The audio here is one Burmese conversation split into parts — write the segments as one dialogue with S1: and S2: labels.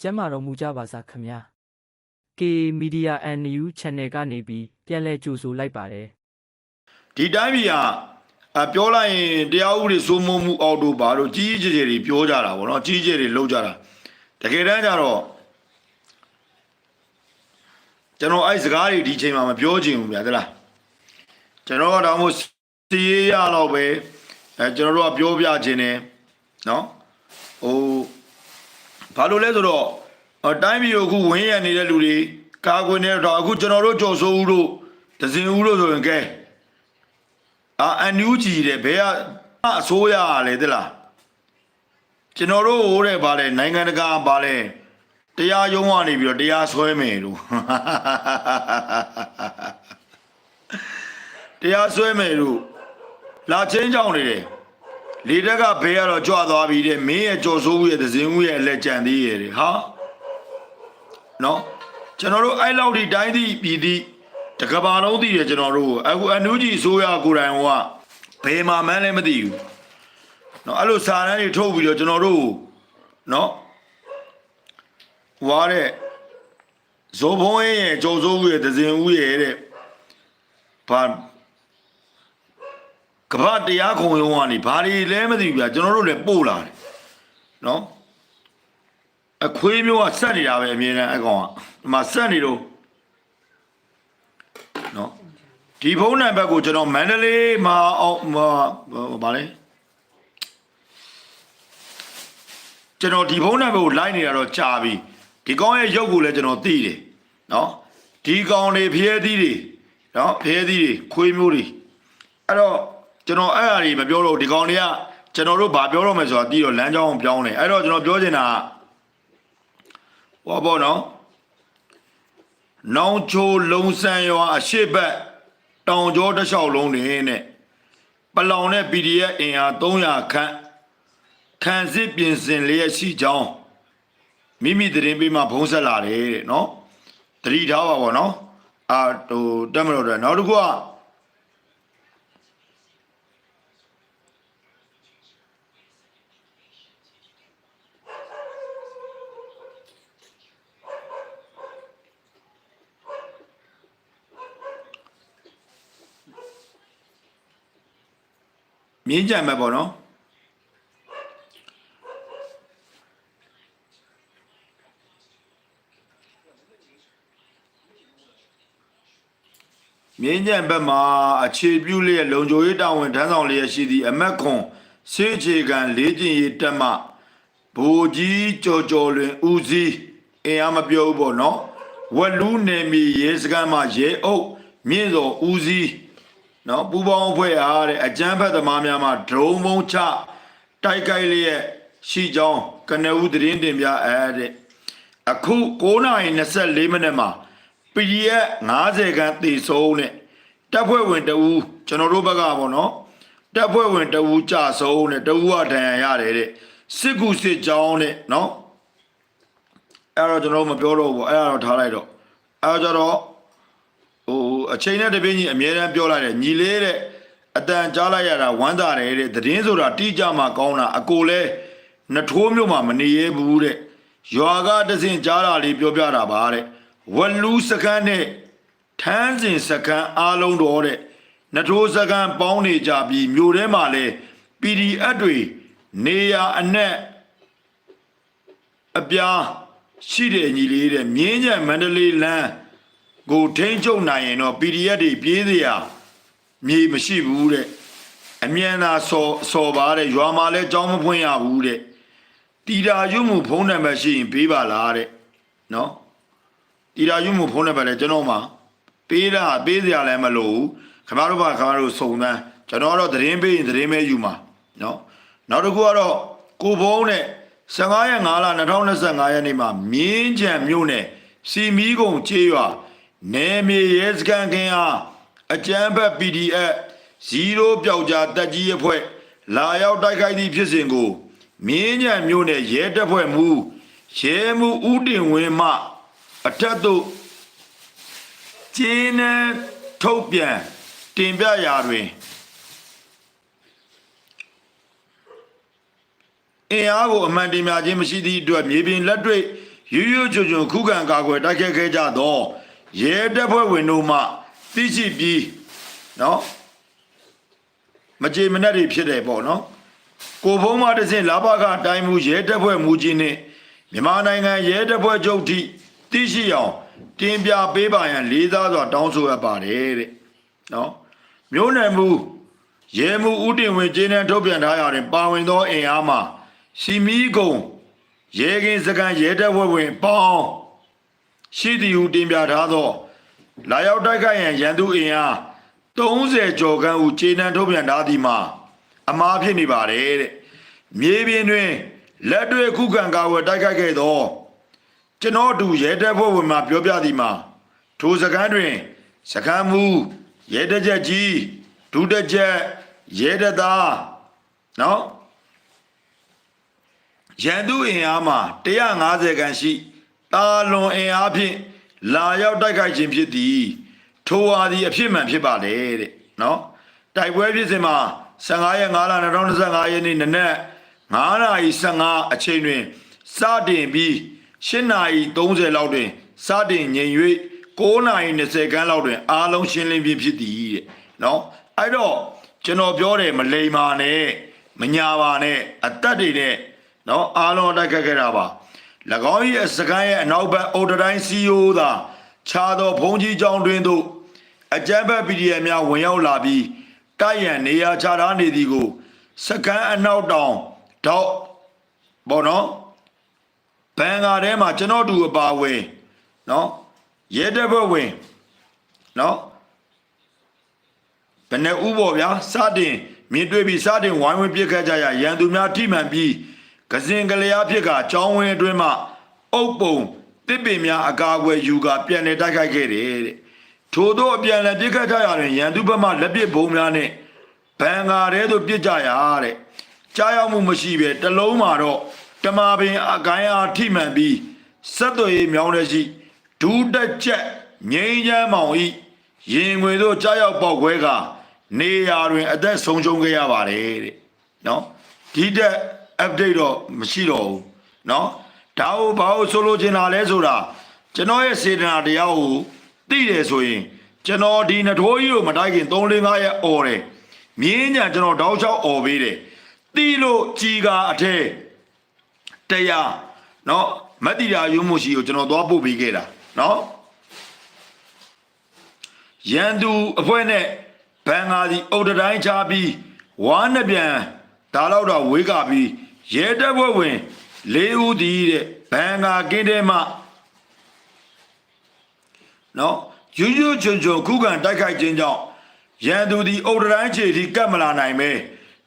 S1: ကျမ်းမာတော်မူကြပါစားခင်ဗျာ K Media and New Channel ကနေပြီးပြန်လည်ကြိုဆိုလိုက်ပါတယ်
S2: ဒီတိုင်းပြည်ကအပြောလိုက်ရင်တရားဥပဒေစိုးမိုးမှုအောက်တို့ဘာလို့ကြီးကြီးကျယ်ကျယ်တွေပြောကြတာဗောနော်ကြီးကြီးတွေလှုပ်ကြတာတကယ်တမ်းကျတော့ကျွန်တော်အဲ့စကားတွေဒီချိန်မှာမပြောချင်ဘူးဗျာသလားကျွန်တော်ကတော့မို့စီရေးရတော့ပဲအဲကျွန်တော်တို့ကပြောပြခြင်းတယ်နော်ဟို ဘာလို့လဲဆိုတော့အတိုင်းပြည်ကိုအခုဝင်းရနေတဲ့လူတွေကာကွယ်နေတော့အခုကျွန်တော်တို့ကြော်စိုးဦးတို့ဒဇင်ဦးတို့ဆိုရင်ကဲအာအန်ယူဂျီတဲ့ဘယ်ကအစိုးရရလဲသလားကျွန်တော်တို့ဟိုတဲ့ဗာလဲနိုင်ငံတကာဗာလဲတရားရုံးကနေပြီးတော့တရားဆွဲမယ်လို့တရားဆွဲမယ်လို့လာချင်းကြောင်နေတယ် လေတက်ကဘဲကတော့ကြွသွားပြီတဲ့မင်းရဲ့ကြော်စိုးဦးရဲ့သဇင်ဦးရဲ့လက်ကြံသေးရဲ့တဲ့ဟာနော်ကျွန်တော်တို့အဲ့လောက်ဒီတိုင်းသည့်ပြည်သည့်တကဘာလုံးသိတယ်ကျွန်တော်တို့အခုအန်နူဂျီဆိုရကိုယ်တိုင်ကဘယ်မှာမှန်းလည်းမသိဘူးနော်အဲ့လိုစာတန်းတွေထုတ်ပြီးတော့ကျွန်တော်တို့နော်ဝါတဲ့ဇောဘုံရဲ့ကြော်စိုးဦးရဲ့သဇင်ဦးရဲ့တဲ့ဘာ ကမ္ဘာတရားခုံရုံးကနေဘာတွေလဲမသိဘူးဗျာကျွန်တော်တို့လည်းပို့လာတယ်နော်အခွေးမျိုးကဆက်နေတာပဲအမြင်နဲ့အကောင်ကဒီမှာဆက်နေတော့နော်ဒီဖုန်းနံပါတ်ကိုကျွန်တော်မန္တလေးမှာအောင်မဗာလဲကျွန်တော်ဒီဖုန်းနံပါတ်ကိုလိုက်နေတာတော့ကြာပြီဒီကောင်ရဲ့ရုပ်ကိုလည်းကျွန်တော်သိတယ်နော်ဒီကောင်တွေဖျဲသီးတွေနော်ဖျဲသီးတွေခွေးမျိုးတွေအဲ့တော့ ကျွန်တော်အဲ့အရာတွေမပြောတော့ဘူးဒီကောင်တွေကကျွန်တော်တို့ဘာပြောတော့မယ်ဆိုတာသိတော့လမ်းကြောင်းပြောင်းတယ်အဲ့တော့ကျွန်တော်ပြောချင်တာကဟောပေါ့နော်နောင်ချိုလုံဆန်ရွာအရှိတ်ဘက်တောင်ကျောတစ်လျှောက်လုံးနေနဲ့ပလောင်နဲ့ PDF အင်အား300ခန့်ခံစစ်ပြင်ဆင်လျက်ရှိကြောင်းမိမိသတင်းပေးမှဖုံးဆက်လာတယ်တဲ့နော်တတိထားပါဗောနော်အာဟိုတက်မလို့တဲ့နောက်တစ်ခုက မြင်းကြံမဲ့ဗောနော်မြင်းကြံဘက်မှာအခြေပြုလျက်လုံခြုံရေးတာဝန်ထမ်းဆောင်လျက်ရှိသည့်အမက်ခွန်စေအခြေခံလေးကျင်ရေးတက်မှဗိုလ်ကြီးကြော်ကြော်လွင်ဦးစီးအင်အားမပြောဘူးပေါ့နော်ဝက်လူးနေမီရဲစခန်းမှာရဲအုပ်မြင့်စော်ဦးစီး နော်ပူပေါင်းအဖွဲ့အားတဲ့အကြမ်းဖက်သမားများမှဒရုန်းဘုံချတိုက်ခိုက်လျက်ရှိကြောင်းကနဦးသတင်းတင်ပြအဲ့တဲ့အခု9:24မိနစ်မှာ PDF 90ခန်းတည်ဆုံးနဲ့တပ်ဖွဲ့ဝင်တဦးကျွန်တော်တို့ဘက်ကပေါ့နော်တပ်ဖွဲ့ဝင်တဦးကြဆုံးနဲ့တဦးကဒဏ်ရာရတယ်တဲ့စစ်ကူစစ်ကြောင်းနဲ့နော်အဲ့တော့ကျွန်တော်တို့မပြောတော့ဘူးအဲ့ဒါတော့ထားလိုက်တော့အဲ့တော့ကျတော့ ဟိုအချိန်နဲ့တပြင်းကြီးအမြဲတမ်းပြောလိုက်တယ်ညီလေးတဲ့အတန်ကြားလိုက်ရတာဝမ်းသာတယ်တဲ့သတင်းဆိုတာတိကျမှကောင်းတာအကိုလဲနှထိုးမျိုးမှမနေရဘူးတဲ့ရွာကတစင်ကြားတာလေးပြောပြတာပါတဲ့ဝလူစကန်းနဲ့ထန်းစင်စကန်းအားလုံးတော်တဲ့နှထိုးစကန်းပေါင်းနေကြပြီးမြို့ထဲမှာလဲ PDF တွေနေရအနက်အပြားရှိတယ်ညီလေးတဲ့မြင်းကြံမန္တလေးလမ်း ကိုထိန်းချုပ်နိုင်ရင်တော့ PDF တွေပြေးစရာမြေမရှိဘူးတဲ့အမြန်သာစော်စော်ပါတဲ့ရွာမှာလဲကြောင်းမဖွင့်ရဘူးတဲ့တီတာရွမှုဖုံးနံပါတ်ရှိရင်ပေးပါလားတဲ့နော်တီတာရွမှုဖုံးနံပါတ်လဲကျွန်တော်မှာပေးတာပေးစရာလည်းမလိုဘူးခင်ဗျားတို့ဘာခင်ဗျားတို့စုံစမ်းကျွန်တော်ကတော့သတင်းပေးရင်သတင်းပဲယူမှာနော်နောက်တစ်ခုကတော့ကိုဘုံနဲ့15ရက်5လ2025ရက်နေ့မှာမြင်းကြံမြို့နယ်စီမီကုံချေးရွာ နယ်မြေရဲစခန်းကင်းအားအကြမ်းဖက် PDF 0ပျောက်ကြားတက်ကြီးအဖွဲ့လာရောက်တိုက်ခိုက်သည့်ဖြစ်စဉ်ကိုမြင်းကြံမြို့နယ်ရဲတပ်ဖွဲ့မှူးရဲမှူးဦးတင်ဝင်းမှအထက်သို့ကျင်းနဲ့ထုတ်ပြန်တင်ပြရာတွင်အင်အားကိုအမှန်တင်များခြင်းမရှိသည့်အတွက်မြေပြင်လက်တွေ့ရွရွချွချွခုခံကာကွယ်တိုက်ခတ်ခဲ့ကြသော ရဲတပ်ဖွဲ့ဝင်တို့မှသိရှိပြီးနော်မကြေမနက်တွေဖြစ်တယ်ပေါ့နော်ကိုဖုံးမတစ်စင်လာဘကတိုင်းမှုရဲတပ်ဖွဲ့မူကြီးနဲ့မြန်မာနိုင်ငံရဲတပ်ဖွဲ့ချုပ်ထိသိရှိအောင်တင်ပြပေးပါရန်လေးစားစွာတောင်းဆိုရပါတယ်တဲ့နော်မျိုးနယ်မှုရဲမှုဦးတင်ဝင်ကျေးနန်းထုတ်ပြန်ထားရတဲ့ပါဝင်သောအင်အားမှာစီမီကုံရဲကင်းစကန်ရဲတပ်ဖွဲ့ဝင်ပေါင်း ရှိသည်ဟုတင်ပြထားသော လာရောက်တိုက်ခိုက်ရန်ရန်သူအင်အား30ကျော်ခန့်ဟုခြေနှံထုတ်ပြန်ထားသည်မှာအမှားဖြစ်နေပါတယ်တဲ့မြေပြင်တွင်လက်တွေ့ခုခံကာဝယ်တိုက်ခိုက်ခဲ့သောကျွန်တော်တို့ရဲတပ်ဖွဲ့ဝင်မှပြောပြသည်မှာထိုစကန်တွင်စကန်မူရဲတပ်ချက်ကြီးဒုတပ်ချက်ရဲတပ်သားနော်ရန်သူအင်အားမှာ150ခန်းရှိ တာလွန်အင်အားဖြင့်လာရောက်တိုက်ခိုက်ခြင်းဖြစ်သည်ထိုဟာသည်အဖြစ်မှန်ဖြစ်ပါလေတဲ့နော်တိုက်ပွဲဖြစ်စဉ်မှာ15ရက်5လ2025ရက်နေ့နနက်9:15အချိန်တွင်စတင်ပြီး8:30လောက်တွင်စတင်ငြိမ်၍9:20ခန်းလောက်တွင်အားလုံးရှင်းလင်းပြီးဖြစ်သည်တဲ့နော်အဲ့တော့ကျွန်တော်ပြောတယ်မလိမ္မာနဲ့မညာပါနဲ့အသက်တွေနဲ့နော်အားလုံးတိုက်ခတ်ခဲ့တာပါ၎ င်း၏စကိုင်းရဲ့အနောက်ဘက်အော်ဒတိုင်းစီယိုသာခြားသောဘုံကြီးကျောင်းတွင်သို့အကြမ်းဖက် PDF များဝင်ရောက်လာပြီးတိုက်ရန်နေရာချထားနေသည်ကိုစကန်အနောက်တောင်တော့ဘောနော်ဘန်ကာထဲမှာကျွန်တော်တူအပါဝင်နော်ရဲတပ်ဖွဲ့ဝင်နော်ဘယ်နဲ့ဥပေါ်ဗျာစတင်မြင်တွေ့ပြီးစတင်ဝိုင်းဝန်းပြစ်ခတ်ကြရရန်သူများထိမှန်ပြီး ကစင်ကလျာဖြစ်ကကြောင်းဝင်းအတွင်းမှအုပ်ပုံတစ်ပင်များအကာအကွယ်ယူကပြန်လည်တိုက်ခိုက်ခဲ့တယ်တဲ့ထို့သောအပြန်လည်ပြစ်ခတ်ကြရတွင်ရန်သူဘက်မှလက်ပစ်ဘုံများနဲ့ဘန်ကာထဲသို့ပြစ်ကြရတဲ့ကြားရောက်မှုမရှိပဲတလုံးမှာတော့တမာပင်အကိုင်းအားထိမှန်ပြီးဆက်သွယ်ရေးမြောင်းတဲ့ရှိဒူးတက်ချက်ငိမ့်ချမ်းမောင်ဤရင်ငွေတို့ကြားရောက်ပေါက်ခွဲကနေရာတွင် အသက်ဆုံးရှုံးခဲ့ရပါတယ်တဲ့နော်ဒီတက် update တော့မရှိတော့ဘူးเนาะဒါကိုဘာလို့ဆိုလိုချင်တာလဲဆိုတာကျွန်တော်ရဲ့စေတနာတရားကိုသိတယ်ဆိုရင်ကျွန်တော်ဒီနထိုးကြီးကိုမတိုက်ခင်3 4 5ရက်អော်တယ်မြင်းညာကျွန်တော်တောက်လျှောက်អော်ပေးတယ်သိလို့ကြီးကာအထဲတရားเนาะမတ္တိရာယုံမှုရှိကိုကျွန်တော်သွားပို့ပေးခဲ့တာเนาะရန်သူအဖွဲ့နဲ့ဘန်ဂါဒီအုတ်တတိုင်းချပြီးဝါနှစ်ပြန်ဒါတော့တော့ဝေးကပြီး ရဲတပ်ဖွဲ့ဝင်၄ဦးတည်တဲ့ဘန်ဂါကင်းတဲမှနော်ယူယူချွန်ချွန်ခုခံတိုက်ခိုက်ခြင်းကြောင့်ရန်သူသည်အုတ်တတိုင်းခြေထိကတ်မလာနိုင်ပဲ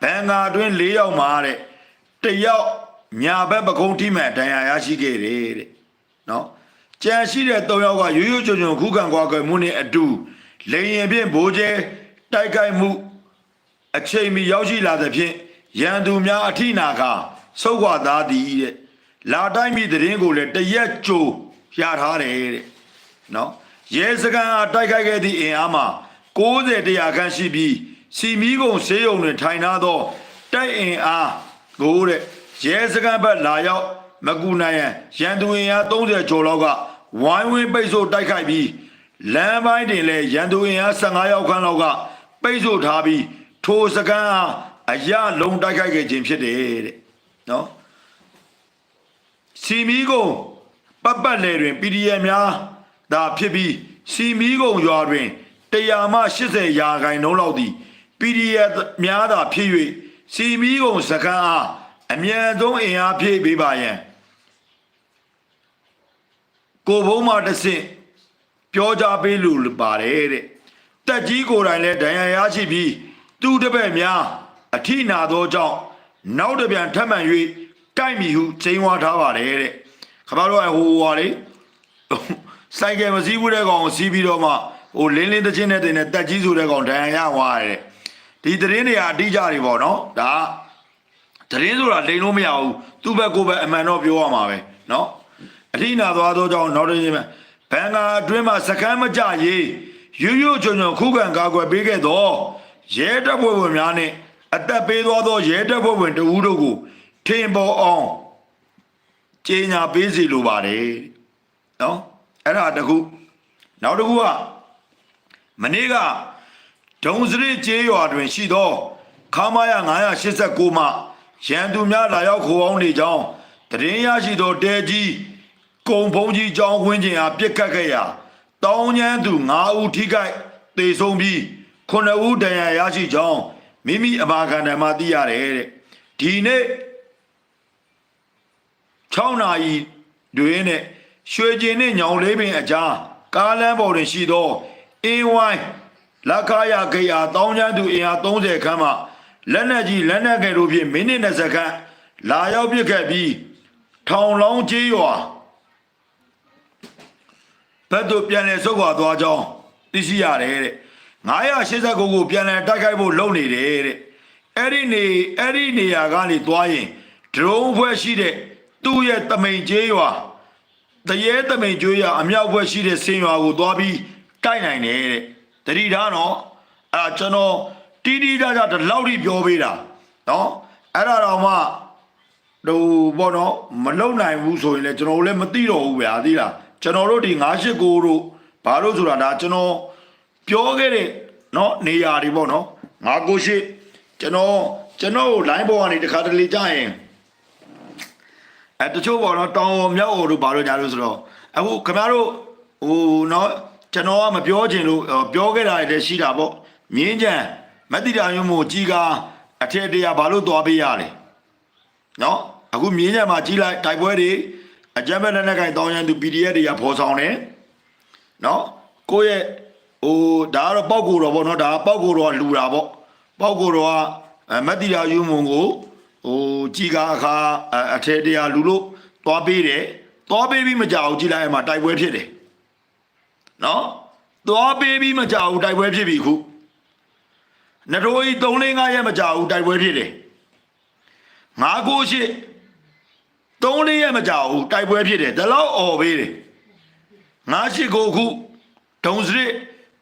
S2: ဘန်ဂါတွင်၄ယောက်မှာတဲ့တယောက်ညာဘက်ပကုံးထိမှန်ဒဏ်ရာရရှိခဲ့တယ်တဲ့နော်ကြံရှိတဲ့၃ယောက်ကယူယူချွန်ချွန်ခုခံကွာကွယ်မှုနဲ့အတူလေရင်ဖြင့်ဘိုးကျဲတိုက်ခိုက်မှုအချိန်မီရောက်ရှိလာသဖြင့် ရန်သူများအထိနာကစုတ်ခွာသားသည်တဲ့လာတိုင်းမိသတင်းကိုလည်းတရက်ကြိုရထားတယ်တဲ့နော်ရဲစခန်းအားတိုက်ခိုက်ခဲ့သည့်အင်အားမှာ60တရားခန့်ရှိပြီးစီမီကုံဆေးရုံတွင်ထိုင်ထားသောတိုက်အင်အားကိုတဲ့ရဲစခန်းဘက်လာရောက်မကူနိုင်ရန်ရန်သူအင်အား30ကျော်လောက်ကဝိုင်းဝန်းပိတ်ဆို့တိုက်ခိုက်ပြီးလမ်းပိုင်းတင်လဲရန်သူအင်အား15ယောက်ခန့်လောက်ကပိတ်ဆို့ထားပြီးထိုစကန်းအား အရလုံးတိုက်ခိုက်ခဲ့ခြင်းဖြစ်တယ်တဲ့နော်စီမီကုံပတ်ပတ်လေတွင် PDF များသာဖြစ်ပြီးစီမီကုံရွာတွင်100မှ80ရာခိုင်နှုန်းလောက်သည် PDF များသာဖြစ်၍စီမီကုံစကန်းအားအမြန်ဆုံးအင်အားဖြည့်ပေးပါရန်ကိုဘုံမှတစ်ဆင့်ပြောကြပေးလို့ပါတယ်တဲ့တက်ကြီးကိုယ်တိုင်လည်းဒဏ်ရာရရှိပြီးသူတပည့်များ အထိနာသောကြောင့်နောက်တစ်ပြန်ထပ်မံ၍တိုက်မိဟုချိန်ဝါထားပါတယ်တဲ့ခမတော်ကဟိုဟာလေစိုက်ကယ်မစည်းဘူးတဲ့ကောင်ကိုစီးပြီးတော့မှဟိုလင်းလင်းတချင်းနဲ့တင်တဲ့တက်ကြီးဆိုတဲ့ကောင်ဒဏ်ရာရသွားတယ်ဒီသတင်းတွေကအတိအကျတွေပေါ့နော်ဒါသတင်းဆိုတာလိန်လို့မရဘူးသူ့ဘက်ကိုယ်ဘက်အမှန်တော့ပြောရမှာပဲနော်အထိနာသွားသောကြောင့်နောက်တစ်ချိန်မှာဘန်ကာအတွင်းမှာစကမ်းမကြရေးရွရွချွန်ချွန်ခုခံကာကွယ်ပေးခဲ့သောရဲတပ်ဖွဲ့ဝင်များနဲ့ အသက်ပေးသွားသောရဲတပ်ဖွဲ့ဝင်တဦးတို့ကို ထင်ပေါ်အောင်ကြေညာပေးစီလိုပါတယ်နော်အဲ့ဒါတခုနောက်တစ်ခုကမနေ့ကဒုံစရစ်ကျေးရွာတွင်ရှိသောခမာယ989မှရန်သူများလာရောက်ခိုအောင်နေကြောင်းတရင်ရရှိသောတဲကြီးကုံဖုံးကြီးကြောင်းဝင်းကျင်အားပြစ်ခတ်ခဲ့ရာတောင်းကျန်းသူ9ဦးထိခိုက်တေဆုံးပြီး9ဦးဒဏ်ရာရရှိကြောင်း မိမိအမာခံတံမှသိရတယ်တဲ့ဒီနေ့6နာရီတွင်နဲ့ရွှေကျင်နဲ့ညောင်လေးပင်အကြားကားလမ်းပေါ်တွင်ရှိသောအင်းဝိုင်းလက်ခရခေယာတောင်းကျန်းသူအင်အား30ခန်းမှလက်နက်ကြီးလက်နက်ငယ်တို့ဖြင့်မိနစ်20ခန်းလာရောက်ပစ်ခဲ့ပြီးထောင်လောင်းကျေးရွာဘက်သို့ပြန်လည်ဆုတ်ခွာသွားကြောင်းသိရှိရတယ်တဲ့ 989ကိုပြန်လည်တိုက်ခိုက်ဖို့လုပ်နေတယ်တဲ့အဲ့ဒီနေအဲ့ဒီနေရာကနေသွားရင်ဒရုန်းဖွဲ့ရှိတဲ့သူ့ရဲ့တမိန်ကျေးရွာတရေတမိန်ကျွေးရအမြောက်ဘွက်ရှိတဲ့ဆင်ရွာကိုသွားပြီးတိုက်နိုင်တယ်တဲ့တတိထားနော်အဲ့ဒါကျွန်တော်တီးတီးကြကြဒီလောက်ထိပြောပေးတာနော်အဲ့ဒါတော့မှဟိုဘောနော်မလုံနိုင်ဘူးဆိုရင်လည်းကျွန်တော်တို့လည်းမသိတော့ဘူးဗျာသိလားကျွန်တော်တို့ဒီ989တို့ဘာလို့ဆိုတာဒါကျွန်တော် ပြောခဲ့တဲ့နော်နေရာတွေပေါ့နော်998ကျွန်တော်ကျွန်တော် line ပေါ်ကနေတခါတလေကြာရင်အဲတချို့ပေါ့နော်တောင်မြောက်တို့ဘာလို့ညာလို့ဆိုတော့အခုခင်ဗျားတို့ဟိုနော်ကျွန်တော်ကမပြောချင်လို့ဟိုပြောခဲ့တာတွေလည်းရှိတာပေါ့မြင်းကြံမတိတာမျိုးမို့ကြီးကားအထက်တရဘာလို့သွားပေးရလဲနော်အခုမြင်းကြံမှာကြီးလိုက်တိုက်ပွဲတွေအကြမ်းဖက်လက်နက်ကင်တောင်းရန်သူ PDF တွေကဖော်ဆောင်တယ်နော်ကိုယ့်ရဲ့ ဟိုဒါကတော့ပောက်ကိုတော့ဗောနော်ဒါကပောက်ကိုတော့လူတာဗောပောက်ကိုတော့ကအမတ်တိရာယူမုံကိုဟိုကြီးကားအခါအအထဲတရားလူလို့သွားပေးတယ်သွားပေးပြီးမကြောက်ကြီးလိုက်အမှတိုက်ပွဲဖြစ်တယ်နော်သွားပေးပြီးမကြောက်တိုက်ပွဲဖြစ်ပြီခုနစ်တိုးကြီး3 5ရက်မကြောက်တိုက်ပွဲဖြစ်တယ်ငါကိုရှိ3 4ရက်မကြောက်တိုက်ပွဲဖြစ်တယ်ဒါတော့អော်ပေးတယ်ငါရှိကိုခုဒုံစရစ်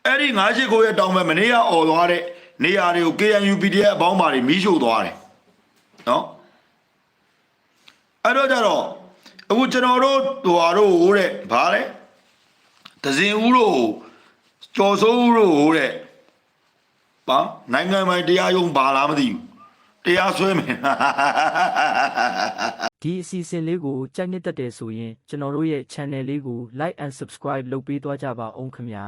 S2: အဲ့ဒီ989ရဲ့တောင်မဲ့မနေ့ကអော်သွားတဲ့နေရာတွေကို KNU PDF အပေါင်းပါတွေမီးရှို့သွားတယ်နော်အဲ့တော့ကြတော့အခုကျွန်တော်တို့ဟိုဟာတို့ဟိုတဲ့ဘာလဲဒဇင်ဦးတို့ကျော်စိုးဦးတို့ဟိုတဲ့ပါနိုင်ငံပိုင်တရားရုံးဘာလားမသိဘူးတရားဆွဲမယ်
S1: ဒီအစီအစဉ်လေးကိုကြိုက်နှစ်သက်တယ်ဆိုရင်ကျွန်တော်တို့ရဲ့ channel လေးကို like and subscribe လုပ်ပေးသွားကြပါအောင်ခင်ဗျာ